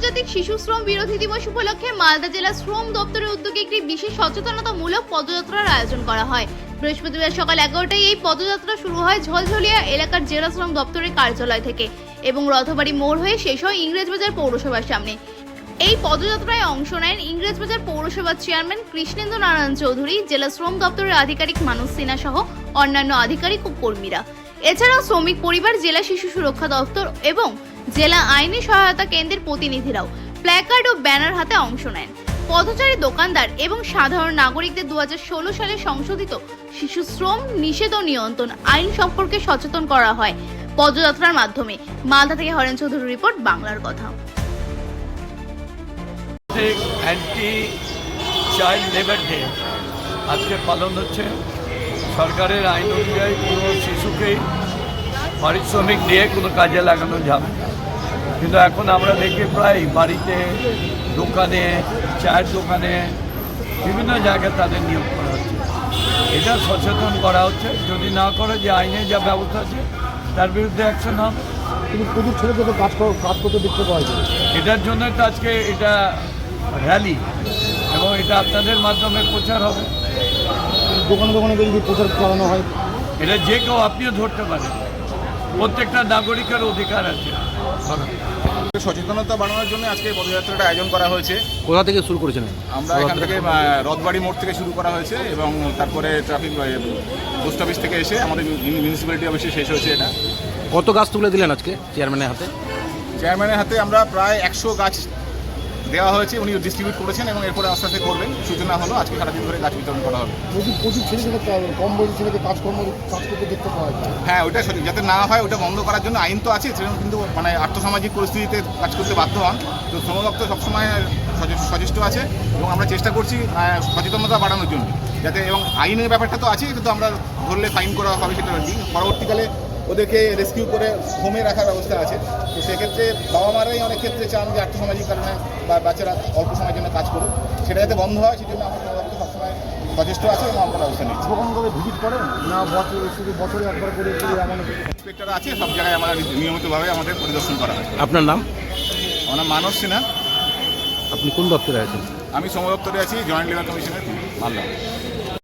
আন্তর্জাতিক শিশু শ্রম বিরোধী দিবস উপলক্ষে মালদা জেলা শ্রম দপ্তরের উদ্যোগে একটি বিশেষ সচেতনতামূলক পদযাত্রার আয়োজন করা হয়। বৃহস্পতিবার সকাল এগারোটায় এই পদযাত্রা শুরু হয় ঝলঝলিয়া এলাকার জেলা শ্রম দপ্তরের কার্যালয় থেকে এবং রথবাড়ি মোড় হয়ে শেষ হয় ইংরেজবাজার পৌরসভার সামনে। এই পদযাত্রায় অংশ নেন ইংরেজবাজার পৌরসভার চেয়ারম্যান কৃষ্ণেন্দ্র নারায়ণ চৌধুরী, জেলা শ্রম দপ্তরের আধিকারিক মানুষ সিনহা সহ অন্যান্য আধিকারিক ও কর্মীরা। এছাড়াও শ্রমিক পরিবার, জেলা শিশু সুরক্ষা দপ্তর এবং জেলা আইনি সহায়তা কেন্দ্রের প্রতিনিধিরাও প্ল্যাকার্ড ও ব্যানার হাতে অংশ নেন। পথচারী দোকানদার এবং সাধারণ নাগরিকদের দু হাজার ষোলো সালে সংশোধিত শিশু শ্রম নিষেধ ও নিয়ন্ত্রণ আইন সম্পর্কে সচেতন করা হয় পদযাত্রার মাধ্যমে। মালদা থেকে হরেন চৌধুরী রিপোর্ট, বাংলার কথা। আজকে পালন হচ্ছে। সরকারের আইন অনুযায়ী কোনো শিশুকেই পারিশ্রমিক দিয়ে কোনো কাজে লাগানো যাবে না। কিন্তু এখন আমরা দেখি প্রায় বাড়িতে দোকানে চায়ের দোকানে বিভিন্ন জায়গায় তাদের নিয়োগ করা হচ্ছে। এটা সচেতন করা হচ্ছে। যদি না করে যে আইনে যা ব্যবস্থা আছে তার বিরুদ্ধে অ্যাকশন হবে। কিন্তু প্রচুর ছেলেকে তো কাজ কাজ করতে দেখতে পাওয়া যায়। এটার জন্য তো আজকে এটা র্যালি এবং এটা আপনাদের মাধ্যমে প্রচার হবে। দোকানে দোকানে যদি প্রচার চালানো হয়। এটা যে কেউ আপনিও ধরতে পারেন। প্রত্যেকটা নাগরিকের অধিকার আছে। সচেতনতা বাড়ানোর জন্য আজকে এই পদযাত্রাটা আয়োজন করা হয়েছে। কোথা থেকে শুরু করেছেন আমরা এখান থেকে রথবাড়ি মোড় থেকে শুরু করা হয়েছে এবং তারপরে ট্রাফিক পোস্ট অফিস থেকে এসে আমাদের মিউনিসিপ্যালিটি অফিসে শেষ হয়েছে এটা। কত গাছ তুলে দিলেন আজকে চেয়ারম্যানের হাতে? চেয়ারম্যানের হাতে আমরা প্রায় একশো গাছ দেওয়া হয়েছে উনি ডিস্ট্রিবিউট করেছেন এবং এরপরে আস্তে আস্তে করবেন। সূচনা হলো আজকে সারাদিন ধরে গাছ বিতরণ করা হবে। প্রচুর প্রচুর ছেলেকে কম বয়সী ছেলেকে কাজকর্ম কাজ করতে দেখতে পাওয়া যায়। হ্যাঁ ওটা সঠিক। যাতে না হয় ওটা বন্ধ করার জন্য আইন তো আছে সেরকম কিন্তু মানে আর্থসামাজিক পরিস্থিতিতে কাজ করতে বাধ্য হন। তো শ্রম দপ্তর সবসময় সচে- সচেষ্ট আছে এবং আমরা চেষ্টা করছি সচেতনতা বাড়ানোর জন্য। যাতে এবং আইনের ব্যাপারটা তো আছে কিন্তু আমরা ধরলে ফাইন করা হবে সেটা পরবর্তীকালে ওদেরকে রেস্কিউ করে হোমে রাখার ব্যবস্থা আছে। তো সেক্ষেত্রে বাবা মারাই অনেক ক্ষেত্রে চান যে আর্থসামাজিক কারণে বা বাচ্চারা অল্প সময়ের জন্য কাজ করুক। সেটা যাতে বন্ধ হয় সেজন্য আমরা সবসময় সচেষ্ট আছে এবং আমরা ব্যবস্থা নিচ্ছি। দোকানগুলো ভিজিট করেন? না বছর শুধু বছরে একবার করে এমন ইন্সপেক্টর আছে সব জায়গায় আমরা নিয়মিতভাবে আমাদের পরিদর্শন করা হয়। আপনার নাম? আমার নাম মানস সিনহা। আপনি কোন দপ্তরে আছেন? আমি শ্রম দপ্তরে আছি জয়েন্ট লেবার কমিশনের মালদা